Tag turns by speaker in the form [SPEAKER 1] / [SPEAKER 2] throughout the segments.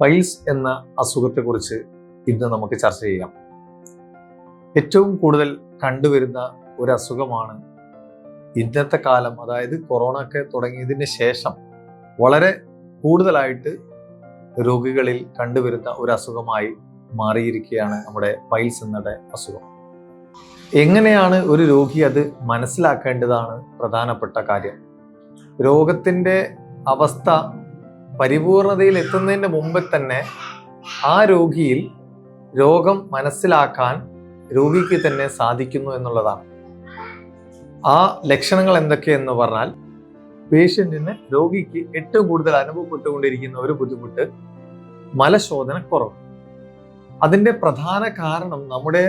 [SPEAKER 1] Piles എന്ന അസുഖത്തെക്കുറിച്ച് ഇന്ന് നമുക്ക് ചർച്ച ചെയ്യാം. ഏറ്റവും കൂടുതൽ കണ്ടുവരുന്ന ഒരു അസുഖമാണ് ഇന്നത്തെ കാലം. അതായത് കൊറോണ ഒക്കെ തുടങ്ങിയതിന് ശേഷം വളരെ കൂടുതലായിട്ട് രോഗികളിൽ കണ്ടുവരുന്ന ഒരു അസുഖമായി മാറിയിരിക്കുകയാണ് നമ്മുടെ പൈൽസ് എന്ന അസുഖം. എങ്ങനെയാണ് ഒരു രോഗി അത് മനസ്സിലാക്കേണ്ടതാണ്? പ്രധാനപ്പെട്ട കാര്യം. രോഗത്തിന്റെ അവസ്ഥ പരിപൂർണതയിൽ എത്തുന്നതിന് മുമ്പ് തന്നെ ആ രോഗിയിൽ രോഗം മനസ്സിലാക്കാൻ രോഗിക്ക് തന്നെ സാധിക്കുന്നു എന്നുള്ളതാണ്. ആ ലക്ഷണങ്ങൾ എന്തൊക്കെയെന്ന് പറഞ്ഞാൽ പേഷ്യന്റിന് രോഗിക്ക് ഏറ്റവും കൂടുതൽ അനുഭവപ്പെട്ടുകൊണ്ടിരിക്കുന്ന ഒരു ബുദ്ധിമുട്ട് മലശോധന കുറവ്. അതിന്റെ പ്രധാന കാരണം നമ്മുടെ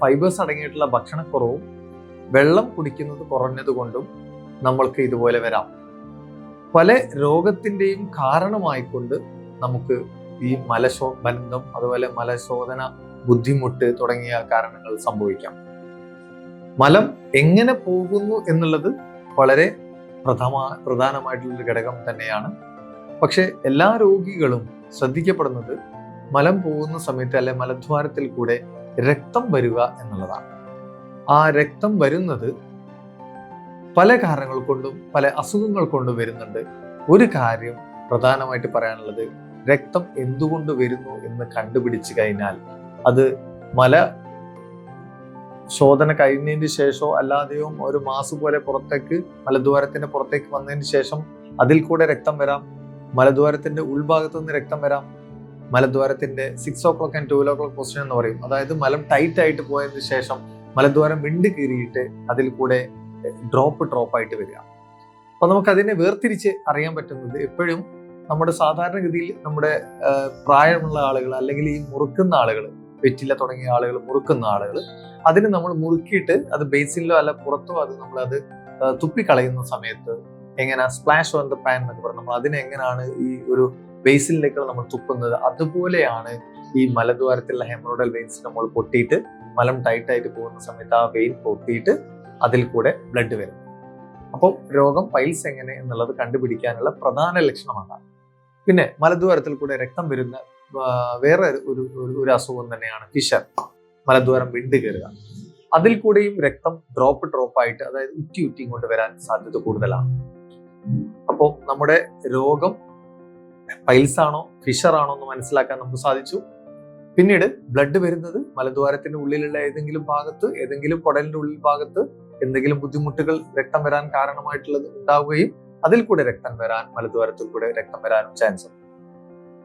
[SPEAKER 1] ഫൈബേഴ്സ് അടങ്ങിയിട്ടുള്ള ഭക്ഷണക്കുറവും വെള്ളം കുടിക്കുന്നത് കുറഞ്ഞതുകൊണ്ടും നമ്മൾക്ക് ഇതുപോലെ വരാം. പല രോഗത്തിന്റെയും കാരണമായിക്കൊണ്ട് നമുക്ക് ഈ മലശോ ബന്ധം അതുപോലെ മലശോധന ബുദ്ധിമുട്ട് തുടങ്ങിയ കാരണങ്ങൾ സംഭവിക്കാം. മലം എങ്ങനെ പോകുന്നു എന്നുള്ളത് വളരെ പ്രഥമ പ്രധാനമായിട്ടുള്ളൊരു ഘടകം തന്നെയാണ്. പക്ഷെ എല്ലാ രോഗികളും ശ്രദ്ധിക്കപ്പെടുന്നത് മലം പോകുന്ന സമയത്ത് അല്ലെ മലദ്വാരത്തിൽ കൂടെ രക്തം വരിക എന്നുള്ളതാണ്. ആ രക്തം വരുന്നത് പല കാരണങ്ങൾ കൊണ്ടും പല അസുഖങ്ങൾ കൊണ്ടും വരുന്നുണ്ട്. ഒരു കാര്യം പ്രധാനമായിട്ട് പറയാനുള്ളത് രക്തം എന്തുകൊണ്ട് വരുന്നു എന്ന് കണ്ടുപിടിച്ചു കഴിഞ്ഞാൽ അത് മല ശോധന കഴിഞ്ഞതിന് ശേഷമോ അല്ലാതെയോ ഒരു മാസം പോലെ പുറത്തേക്ക് മലദ്വാരത്തിന്റെ പുറത്തേക്ക് വന്നതിന് ശേഷം അതിൽ കൂടെ രക്തം വരാം. മലദ്വാരത്തിന്റെ ഉൾഭാഗത്തു നിന്ന് രക്തം വരാം. മലദ്വാരത്തിന്റെ six o'clock and two o'clock position എന്ന് പറയും. അതായത് മലം ടൈറ്റ് ആയിട്ട് പോയതിന് ശേഷം മലദ്വാരം വിണ്ട് കീറിയിട്ട് അതിൽ കൂടെ ഡ്രോപ്പ് ഡ്രോപ്പ് ആയിട്ട് വരിക. അപ്പൊ നമുക്ക് അതിനെ വേർതിരിച്ച് അറിയാൻ പറ്റുന്നത് എപ്പോഴും നമ്മുടെ സാധാരണഗതിയിൽ നമ്മുടെ പ്രായമുള്ള ആളുകൾ അല്ലെങ്കിൽ ഈ മുറുക്കുന്ന ആളുകൾ വെറ്റില തുടങ്ങിയ ആളുകൾ മുറുക്കുന്ന ആളുകൾ അതിന് നമ്മൾ മുറുക്കിയിട്ട് അത് ബേസിലോ അല്ല പുറത്തോ അത് നമ്മൾ അത് തുപ്പിക്കളയുന്ന സമയത്ത് എങ്ങനെ സ്പ്ലാഷ് ഓൺ ദ പാൻ എന്നൊക്കെ പറഞ്ഞു നമ്മൾ അതിനെങ്ങനെയാണ് ഈ ഒരു ബേസിലേക്ക് നമ്മൾ തുപ്പുന്നത്? അതുപോലെയാണ് ഈ മലദ്വാരത്തിലുള്ള ഹെമറോഡൽ വെയിൻസ് നമ്മൾ പൊട്ടിയിട്ട് മലം ടൈറ്റായിട്ട് പോകുന്ന സമയത്ത് ആ വെയിൻ പൊട്ടിയിട്ട് അതിൽ കൂടെ ബ്ലഡ് വരും. അപ്പോൾ രോഗം പൈൽസ് എങ്ങനെ എന്നുള്ളത് കണ്ടുപിടിക്കാനുള്ള പ്രധാന ലക്ഷണമാണ്. പിന്നെ മലദ്വാരത്തിൽ കൂടെ രക്തം വരുന്ന വേറെ ഒരു ഒരു അസുഖം തന്നെയാണ് ഫിഷർ. മലദ്വാരം വിണ്ടു കയറുക. അതിൽ കൂടെയും രക്തം ഡ്രോപ്പ് ഡ്രോപ്പ് ആയിട്ട് അതായത് ഉറ്റി ഉറ്റി കൊണ്ട് വരാൻ സാധ്യത കൂടുതലാണ്. അപ്പോൾ നമ്മുടെ രോഗം പൈൽസ് ആണോ ഫിഷർ ആണോ എന്ന് മനസ്സിലാക്കാൻ നമുക്ക് സാധിച്ചു. പിന്നീട് ബ്ലഡ് വരുന്നത് മലദ്വാരത്തിന്റെ ഉള്ളിലുള്ള ഏതെങ്കിലും ഭാഗത്ത് ഏതെങ്കിലും കുടലിന്റെ ഉള്ളിൽ ഭാഗത്ത് എന്തെങ്കിലും ബുദ്ധിമുട്ടുകൾ രക്തം വരാൻ കാരണമായിട്ടുള്ളത് ഉണ്ടാവുകയും അതിൽ കൂടെ രക്തം വരാൻ മലദ്വാരത്തിൽ കൂടെ രക്തം വരാനും ചാൻസ് ഉണ്ട്.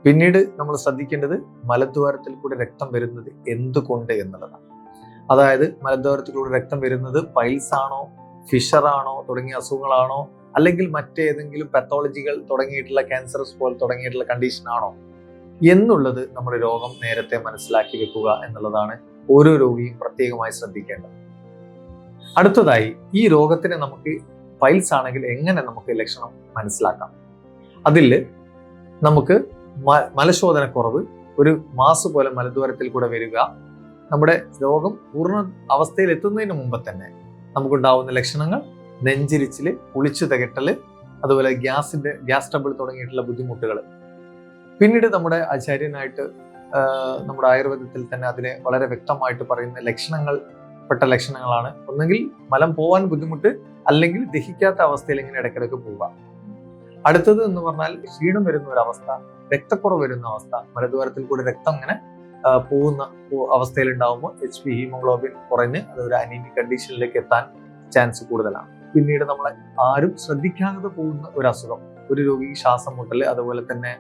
[SPEAKER 1] പിന്നീട് നമ്മൾ ശ്രദ്ധിക്കേണ്ടത് മലദ്വാരത്തിൽ കൂടെ രക്തം വരുന്നത് എന്തുകൊണ്ട് എന്നുള്ളതാണ്. അതായത് മലദ്വാരത്തിലൂടെ രക്തം വരുന്നത് പൈൽസ് ആണോ ഫിഷർ ആണോ തുടങ്ങിയ അസുഖങ്ങളാണോ അല്ലെങ്കിൽ മറ്റേതെങ്കിലും പത്തോളജികൾ തുടങ്ങിയിട്ടുള്ള ക്യാൻസറസ് പോലെ തുടങ്ങിയിട്ടുള്ള കണ്ടീഷൻ ആണോ എന്നുള്ളത് നമ്മുടെ രോഗം നേരത്തെ മനസ്സിലാക്കി വെക്കുക എന്നുള്ളതാണ് ഓരോ രോഗിയും പ്രത്യേകമായി ശ്രദ്ധിക്കേണ്ടത്. അടുത്തതായി ഈ രോഗത്തിന് നമുക്ക് പൈൽസ് ആണെങ്കിൽ എങ്ങനെ നമുക്ക് ലക്ഷണം മനസ്സിലാക്കാം? അതിൽ നമുക്ക് മലശോധനക്കുറവ് ഒരു മാസ് പോലെ മലദ്വാരത്തിൽ കൂടെ വരിക നമ്മുടെ രോഗം പൂർണ അവസ്ഥയിൽ എത്തുന്നതിന് മുമ്പ് തന്നെ നമുക്കുണ്ടാവുന്ന ലക്ഷണങ്ങൾ നെഞ്ചിരിച്ചിൽ കുളിച്ചു തികട്ടൽ അതുപോലെ ഗ്യാസിന്റെ ഗ്യാസ് ട്രബിൾ തുടങ്ങിയിട്ടുള്ള ബുദ്ധിമുട്ടുകൾ പിന്നീട് നമ്മുടെ ആചാര്യനായിട്ട് നമ്മുടെ ആയുർവേദത്തിൽ തന്നെ അതിനെ വളരെ വ്യക്തമായിട്ട് പറയുന്ന ലക്ഷണങ്ങൾ പെട്ട ലക്ഷണങ്ങളാണ്. ഒന്നെങ്കിൽ മലം പോവാൻ ബുദ്ധിമുട്ട് അല്ലെങ്കിൽ ദഹിക്കാത്ത അവസ്ഥയിൽ ഇങ്ങനെ ഇടയ്ക്കിടയ്ക്ക് പോവുക. അടുത്തത് എന്ന് പറഞ്ഞാൽ ക്ഷീണം വരുന്ന ഒരു അവസ്ഥ രക്തക്കുറവ് വരുന്ന അവസ്ഥ. മലദ്വാരത്തിൽ കൂടി രക്തം ഇങ്ങനെ പോകുന്ന അവസ്ഥയിൽ ഉണ്ടാകുമ്പോൾ എച്ച് പി ഹീമോഗ്ലോബിൻ കുറഞ്ഞ് അത് ഒരു കണ്ടീഷനിലേക്ക് എത്താൻ ചാൻസ് കൂടുതലാണ്. പിന്നീട് നമ്മൾ ആരും ശ്രദ്ധിക്കാതെ പോകുന്ന ഒരു അസുഖം. ഒരു രോഗി ശ്വാസം മുട്ടൽ അതുപോലെ തന്നെ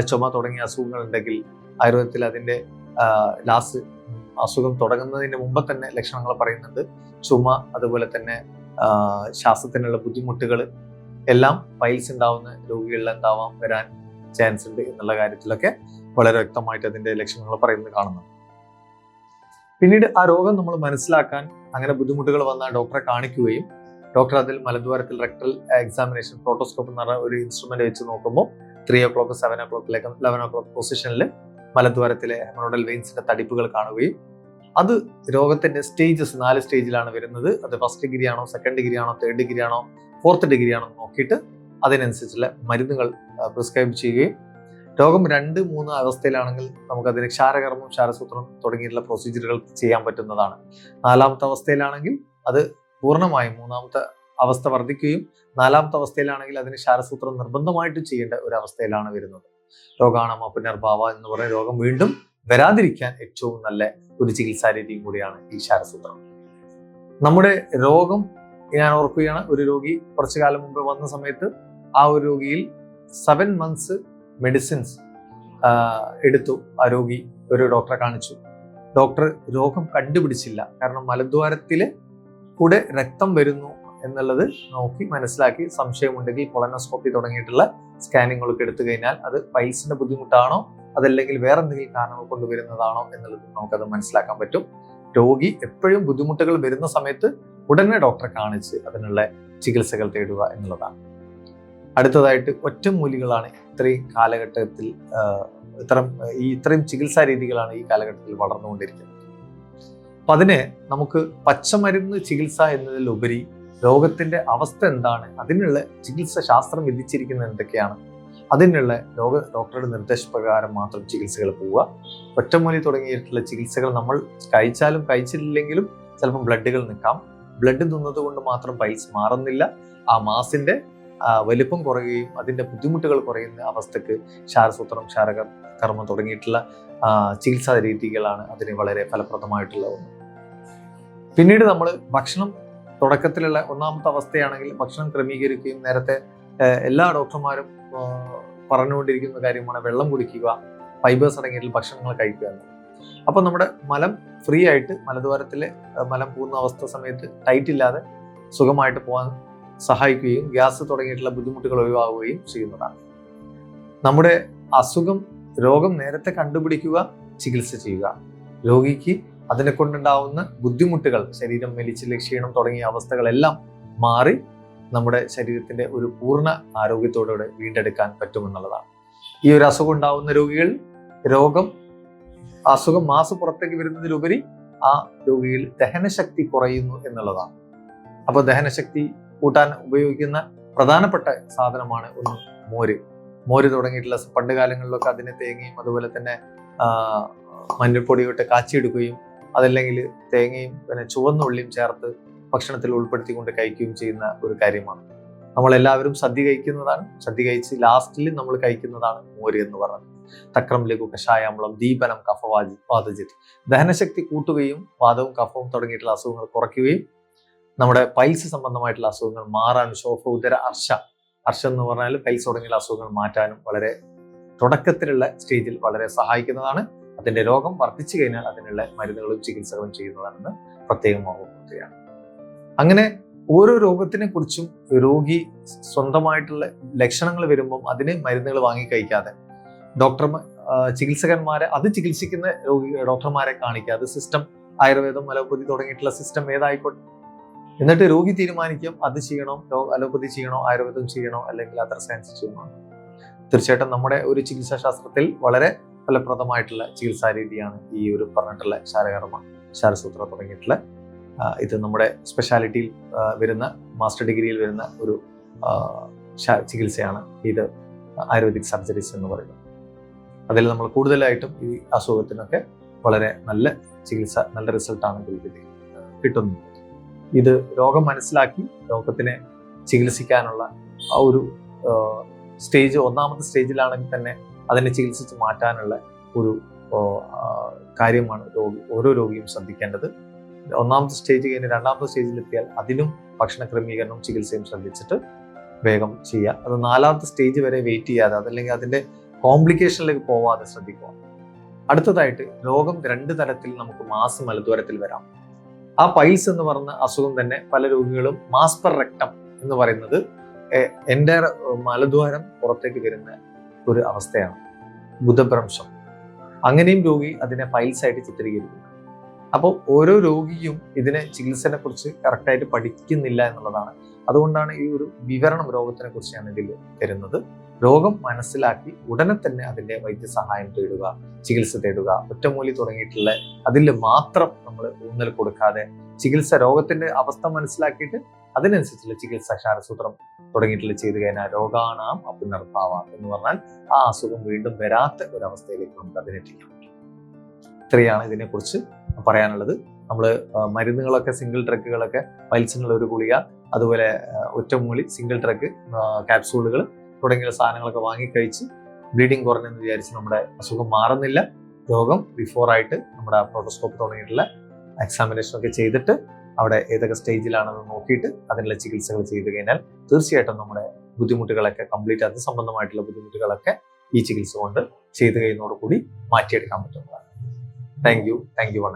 [SPEAKER 1] ചുമ തുടങ്ങിയ അസുഖങ്ങൾ ഉണ്ടെങ്കിൽ ആയുർവേദത്തിൽ അതിന്റെ ലാസ്റ്റ് അസുഖം തുടങ്ങുന്നതിന് മുമ്പ് തന്നെ ലക്ഷണങ്ങൾ പറയുന്നുണ്ട്. ചുമ അതുപോലെ തന്നെ ശ്വാസത്തിനുള്ള ബുദ്ധിമുട്ടുകൾ എല്ലാം പൈൽസ് ഉണ്ടാവുന്ന രോഗികളിൽ എന്താവാം വരാൻ ചാൻസ് ഉണ്ട് എന്നുള്ള കാര്യത്തിലൊക്കെ വളരെ വ്യക്തമായിട്ട് അതിന്റെ ലക്ഷണങ്ങൾ പറയുന്നത് കാണുന്നു. പിന്നീട് ആ രോഗം നമ്മൾ മനസ്സിലാക്കാൻ അങ്ങനെ ബുദ്ധിമുട്ടുകൾ വന്ന ഡോക്ടറെ കാണിക്കുകയും ഡോക്ടർ അതിൽ മലദ്വാരത്തിൽ റെക്ടൽ എക്സാമിനേഷൻ പ്രോട്ടോസ്കോപ്പ് എന്ന് പറഞ്ഞ ഒരു ഇൻസ്ട്രുമെന്റ് വെച്ച് നോക്കുമ്പോൾ ത്രീ ഓ ക്ലോക്ക് സെവൻ ഓ ക്ലോക്കിലേക്ക് ലെവൻ ഓ ക്ലോക്ക് പൊസിഷനിൽ മലദ്വാരത്തിലെ ഹെമറോഡൽ വെയിൻസിന്റെ തടിപ്പുകൾ കാണുകയും അത് രോഗത്തിന്റെ സ്റ്റേജസ് നാല് സ്റ്റേജിലാണ് വരുന്നത്. അത് ഫസ്റ്റ് ഡിഗ്രി ആണോ സെക്കൻഡ് ഡിഗ്രി ആണോ തേർഡ് ഡിഗ്രി ആണോ ഫോർത്ത് ഡിഗ്രി ആണോ നോക്കിയിട്ട് അതിനനുസരിച്ചുള്ള മരുന്നുകൾ പ്രിസ്ക്രൈബ് ചെയ്യുകയും രോഗം രണ്ട് മൂന്ന് അവസ്ഥയിലാണെങ്കിൽ നമുക്ക് നമുക്കതിന് ക്ഷാരകർമ്മം ക്ഷാരസൂത്രം തുടങ്ങിയിട്ടുള്ള പ്രൊസീജിയറുകൾ ചെയ്യാൻ പറ്റുന്നതാണ്. നാലാമത്തെ അവസ്ഥയിലാണെങ്കിൽ അത് പൂർണമായും മൂന്നാമത്തെ അവസ്ഥ വർദ്ധിക്കുകയും നാലാമത്തെ അവസ്ഥയിലാണെങ്കിൽ അതിന് ക്ഷാരസൂത്രം നിർബന്ധമായിട്ട് ചെയ്യേണ്ട ഒരു അവസ്ഥയിലാണ് വരുന്നത്. രോഗാണമ പുനർഭാവ എന്ന് പറയുന്ന രോഗം വീണ്ടും വരാതിരിക്കാൻ ഏറ്റവും നല്ല ഒരു ചികിത്സാ രീതിയും കൂടിയാണ് ഈ ശാരസൂത്രം. നമ്മുടെ രോഗം ഞാൻ ഓർക്കുകയാണ് ഒരു രോഗി കുറച്ചു കാലം മുമ്പ് വന്ന സമയത്ത് ആ ഒരു രോഗിയിൽ സെവൻ മന്ത്സ് മെഡിസിൻസ് എടുത്തു. ആ രോഗി ഒരു ഡോക്ടറെ കാണിച്ചു. ഡോക്ടർ രോഗം കണ്ടുപിടിച്ചില്ല. കാരണം മലദ്വാരത്തിൽ കൂടെ രക്തം വരുന്നു എന്നുള്ളത് നോക്കി മനസ്സിലാക്കി സംശയമുണ്ടെങ്കിൽ കൊളനോസ്കോപ്പി തുടങ്ങിയിട്ടുള്ള സ്കാനിങ്ങുകളൊക്കെ എടുത്തു കഴിഞ്ഞാൽ അത് പൈൽസിന്റെ ബുദ്ധിമുട്ടാണോ? അതല്ലെങ്കിൽ വേറെ എന്തെങ്കിലും കാരണങ്ങൾ കൊണ്ട് വരുന്നതാണോ എന്നുള്ളത് നമുക്കത് മനസ്സിലാക്കാൻ പറ്റും. രോഗി എപ്പോഴും ബുദ്ധിമുട്ടുകൾ വരുന്ന സമയത്ത് ഉടനെ ഡോക്ടറെ കാണിച്ച് അതിനുള്ള ചികിത്സകൾ തേടുക എന്നുള്ളതാണ്. അടുത്തതായിട്ട് ഒറ്റമൂലികളാണ് ഇത്രയും കാലഘട്ടത്തിൽ ഇത്തരം ഈ ഇത്രയും ചികിത്സാ രീതികളാണ് ഈ കാലഘട്ടത്തിൽ വളർന്നുകൊണ്ടിരിക്കുന്നത്. അപ്പൊ അതിന് നമുക്ക് പച്ചമരുന്ന് ചികിത്സ എന്നതിലുപരി രോഗത്തിന്റെ അവസ്ഥ എന്താണ്? അതിനുള്ള ചികിത്സ ശാസ്ത്രം വിധിച്ചിരിക്കുന്നത് എന്തൊക്കെയാണ്? അതിനുള്ള രോഗ ഡോക്ടറുടെ നിർദ്ദേശപ്രകാരം മാത്രം ചികിത്സകൾ പോവുക. ഒറ്റമൂലി തുടങ്ങിയിട്ടുള്ള ചികിത്സകൾ നമ്മൾ കഴിച്ചാലും കഴിച്ചിട്ടില്ലെങ്കിലും ചിലപ്പം ബ്ലഡുകൾ നിൽക്കാം. ബ്ലഡ് തിന്നത് കൊണ്ട് മാത്രം പൈൽസ് മാറുന്നില്ല. ആ മാസിന്റെ വലിപ്പം കുറയുകയും അതിന്റെ ബുദ്ധിമുട്ടുകൾ കുറയുന്ന അവസ്ഥക്ക് ക്ഷാരസൂത്രം ക്ഷാരക കർമ്മം തുടങ്ങിയിട്ടുള്ള ചികിത്സാ രീതികളാണ് അതിന് വളരെ ഫലപ്രദമായിട്ടുള്ള ഒന്ന്. പിന്നീട് നമ്മൾ ഭക്ഷണം തുടക്കത്തിലുള്ള ഒന്നാമത്തെ അവസ്ഥയാണെങ്കിൽ ഭക്ഷണം ക്രമീകരിക്കുകയും നേരത്തെ എല്ലാ ഡോക്ടർമാരും പറഞ്ഞുകൊണ്ടിരിക്കുന്ന കാര്യമാണ് വെള്ളം കുടിക്കുക ഫൈബേഴ്സ് അടങ്ങിയിട്ടുള്ള ഭക്ഷണങ്ങൾ കഴിക്കുക അപ്പോൾ നമ്മുടെ മലം ഫ്രീ ആയിട്ട് മലദ്വാരത്തിലെ മലം പോകുന്ന അവസ്ഥ സമയത്ത് ടൈറ്റ് ഇല്ലാതെ സുഖമായിട്ട് പോകാൻ സഹായിക്കുകയും ഗ്യാസ് തുടങ്ങിയിട്ടുള്ള ബുദ്ധിമുട്ടുകൾ ഒഴിവാകുകയും ചെയ്യുന്നതാണ്. നമ്മുടെ അസുഖം രോഗം നേരത്തെ കണ്ടുപിടിക്കുക ചികിത്സ ചെയ്യുക. രോഗിക്ക് അതിനെ കൊണ്ടുണ്ടാവുന്ന ബുദ്ധിമുട്ടുകൾ ശരീരം മെലിച്ചിൽ ക്ഷീണം തുടങ്ങിയ അവസ്ഥകളെല്ലാം മാറി നമ്മുടെ ശരീരത്തിന്റെ ഒരു പൂർണ ആരോഗ്യത്തോടുകൂടെ വീണ്ടെടുക്കാൻ പറ്റുമെന്നുള്ളതാണ്. ഈ ഒരു അസുഖം ഉണ്ടാവുന്ന രോഗികൾ രോഗം അസുഖം മാസം പുറത്തേക്ക് വരുന്നതിലുപരി ആ രോഗിയിൽ ദഹനശക്തി കുറയുന്നു എന്നുള്ളതാണ്. അപ്പോൾ ദഹനശക്തി കൂട്ടാൻ ഉപയോഗിക്കുന്ന പ്രധാനപ്പെട്ട സാധനമാണ് ഒന്ന് മോര്. മോര് തുടങ്ങിയിട്ടുള്ള പണ്ട് കാലങ്ങളിലൊക്കെ അതിനെ തേങ്ങയും അതുപോലെ തന്നെ മഞ്ഞൾപ്പൊടിയോട്ട് കാച്ചിയെടുക്കുകയും അതല്ലെങ്കിൽ തേങ്ങയും പിന്നെ ചുവന്ന ഉള്ളിയും ചേർത്ത് ഭക്ഷണത്തിൽ ഉൾപ്പെടുത്തിക്കൊണ്ട് കഴിക്കുകയും ചെയ്യുന്ന ഒരു കാര്യമാണ്. നമ്മൾ എല്ലാവരും സദ്യ കഴിക്കുന്നതാണ്. സദ്യ കഴിച്ച് ലാസ്റ്റിൽ നമ്മൾ കഴിക്കുന്നതാണ് മോര് എന്ന് പറയുന്നത് തക്രം ലഘു കഷായാമ്പളം ദീപനം കഫവാജി വാതജിത് ദഹനശക്തി കൂട്ടുകയും വാദവും കഫവും തുടങ്ങിയിട്ടുള്ള അസുഖങ്ങൾ കുറയ്ക്കുകയും നമ്മുടെ പൈൽസ് സംബന്ധമായിട്ടുള്ള അസുഖങ്ങൾ മാറാൻ ശോഭ ഉദര അർഷ അർഷ എന്ന് പറഞ്ഞാൽ പൈൽസ് തുടങ്ങിയുള്ള അസുഖങ്ങൾ മാറ്റാനും വളരെ തുടക്കത്തിലുള്ള സ്റ്റേജിൽ വളരെ സഹായിക്കുന്നതാണ്. അതിന്റെ രോഗം വർദ്ധിച്ചു കഴിഞ്ഞാൽ അതിനുള്ള മരുന്നുകളും ചികിത്സകളും ചെയ്യുന്നതാണെന്ന് പ്രത്യേകം ഓർമ്മപ്പെടുത്തുകയാണ്. അങ്ങനെ ഓരോ രോഗത്തിനെ കുറിച്ചും രോഗി സ്വന്തമായിട്ടുള്ള ലക്ഷണങ്ങൾ വരുമ്പം അതിന് മരുന്നുകൾ വാങ്ങി കഴിക്കാതെ ഡോക്ടർ ചികിത്സകന്മാരെ അത് ചികിത്സിക്കുന്ന രോഗി ഡോക്ടർമാരെ കാണിക്കുക അത് സിസ്റ്റം ആയുർവേദം അലോപ്പതി തുടങ്ങിയിട്ടുള്ള സിസ്റ്റം ഏതായിക്കോട്ടെ. എന്നിട്ട് രോഗി തീരുമാനിക്കും അത് ചെയ്യണോ അലോപ്പതി ചെയ്യണോ ആയുർവേദം ചെയ്യണോ അല്ലെങ്കിൽ അത്ര സയൻസ് ചെയ്യണോ? തീർച്ചയായിട്ടും നമ്മുടെ ഒരു ചികിത്സാശാസ്ത്രത്തിൽ വളരെ ഫലപ്രദമായിട്ടുള്ള ചികിത്സാ രീതിയാണ് ഈ ഒരു പറഞ്ഞിട്ടുള്ള ശാരകർമ്മ ശാരസൂത്ര തുടങ്ങിയിട്ടുള്ള ഇത് നമ്മുടെ സ്പെഷ്യാലിറ്റിയിൽ വരുന്ന മാസ്റ്റർ ഡിഗ്രിയിൽ വരുന്ന ഒരു ചികിത്സയാണ് ഇത് ആയുർവേദിക് സർജറീസ് എന്ന് പറയുന്നത്. അതിൽ നമ്മൾ കൂടുതലായിട്ടും ഈ അസുഖത്തിനൊക്കെ വളരെ നല്ല ചികിത്സ നല്ല റിസൾട്ടാണ് ഇതിൽ കിട്ടുന്നത്. ഇത് രോഗം മനസ്സിലാക്കി രോഗത്തിനെ ചികിത്സിക്കാനുള്ള ആ ഒരു സ്റ്റേജ് ഒന്നാമത്തെ സ്റ്റേജിലാണെങ്കിൽ തന്നെ അതിനെ ചികിത്സിച്ച് മാറ്റാനുള്ള ഒരു കാര്യമാണ് രോഗി ഓരോ രോഗിയും ശ്രദ്ധിക്കേണ്ടത്. ഒന്നാമത്തെ സ്റ്റേജ് കഴിഞ്ഞ് രണ്ടാമത്തെ സ്റ്റേജിലെത്തിയാൽ അതിനും ഭക്ഷണ ക്രമീകരണവും ചികിത്സയും ശ്രദ്ധിച്ചിട്ട് വേഗം ചെയ്യുക. അത് നാലാമത്തെ സ്റ്റേജ് വരെ വെയിറ്റ് ചെയ്യാതെ അതല്ലെങ്കിൽ അതിന്റെ കോംപ്ലിക്കേഷനിലേക്ക് പോവാതെ ശ്രദ്ധിക്കുക. അടുത്തതായിട്ട് രോഗം രണ്ട് തരത്തിൽ നമുക്ക് മാസ് മലദ്വാരത്തിൽ വരാം. ആ പൈൽസ് എന്ന് പറയുന്ന അസുഖം തന്നെ പല രോഗികളും മാസ്പർ റെക്ടം എന്ന് പറയുന്നത് എന്റെ മലദ്വാരം പുറത്തേക്ക് വരുന്ന ഒരു അവസ്ഥയാണ്. ബുധഭ്രംശം. അങ്ങനെയും രോഗി അതിനെ ആയിട്ട് ചിത്രീകരിക്കുന്നു. അപ്പോൾ ഓരോ രോഗിയും ഇതിനെ ചികിത്സനെ കുറിച്ച് കറക്റ്റായിട്ട് പഠിക്കുന്നില്ല എന്നുള്ളതാണ്. അതുകൊണ്ടാണ് ഈ ഒരു വിവരണം രോഗത്തിനെ കുറിച്ചാണ് ഇതിൽ തരുന്നത്. രോഗം മനസ്സിലാക്കി ഉടനെ തന്നെ അതിന്റെ വൈദ്യസഹായം തേടുക ചികിത്സ തേടുക ഒറ്റമൂലി തുടങ്ങിയിട്ടുള്ള അതിൽ മാത്രം നമ്മൾ ഊന്നൽ കൊടുക്കാതെ ചികിത്സ രോഗത്തിന്റെ അവസ്ഥ മനസ്സിലാക്കിയിട്ട് അതിനനുസരിച്ചുള്ള ചികിത്സ ക്ഷാരസൂത്രം തുടങ്ങിയിട്ടുള്ള ചെയ്തു കഴിഞ്ഞാൽ രോഗാണാം അപുനർഭാവ എന്ന് പറഞ്ഞാൽ ആ അസുഖം വീണ്ടും വരാത്ത ഒരവസ്ഥയിലേക്ക് നമുക്ക് അതിനെത്തിക്കാൻ പറ്റും ഇത്രയാണ് ഇതിനെക്കുറിച്ച് പറയാനുള്ളത്. നമ്മൾ മരുന്നുകളൊക്കെ സിംഗിൾ ട്രക്കുകളൊക്കെ മത്സ്യങ്ങൾ ഒരു ഗുളിക അതുപോലെ ഒറ്റമൂലി സിംഗിൾ ട്രക്ക് ക്യാപ്സൂളുകൾ തുടങ്ങിയ സാധനങ്ങളൊക്കെ വാങ്ങിക്കഴിച്ച് ബ്ലീഡിങ് കുറഞ്ഞെന്ന് വിചാരിച്ച് നമ്മുടെ അസുഖം മാറുന്നില്ല. രോഗം ബിഫോർ ആയിട്ട് നമ്മുടെ പ്രോട്ടോസ്കോപ്പ് തുടങ്ങിയിട്ടുള്ള എക്സാമിനേഷൻ ഒക്കെ ചെയ്തിട്ട് അവിടെ ഏതൊക്കെ സ്റ്റേജിലാണെന്ന് നോക്കിയിട്ട് അതിനുള്ള ചികിത്സകൾ ചെയ്തു കഴിഞ്ഞാൽ തീർച്ചയായിട്ടും നമ്മുടെ ബുദ്ധിമുട്ടുകളൊക്കെ കംപ്ലീറ്റ് അത് സംബന്ധമായിട്ടുള്ള ബുദ്ധിമുട്ടുകളൊക്കെ ഈ ചികിത്സ കൊണ്ട് ചെയ്തു കഴിയുന്നതോടുകൂടി മാറ്റിയെടുക്കാൻ പറ്റുന്നതാണ്. Thank you thank you one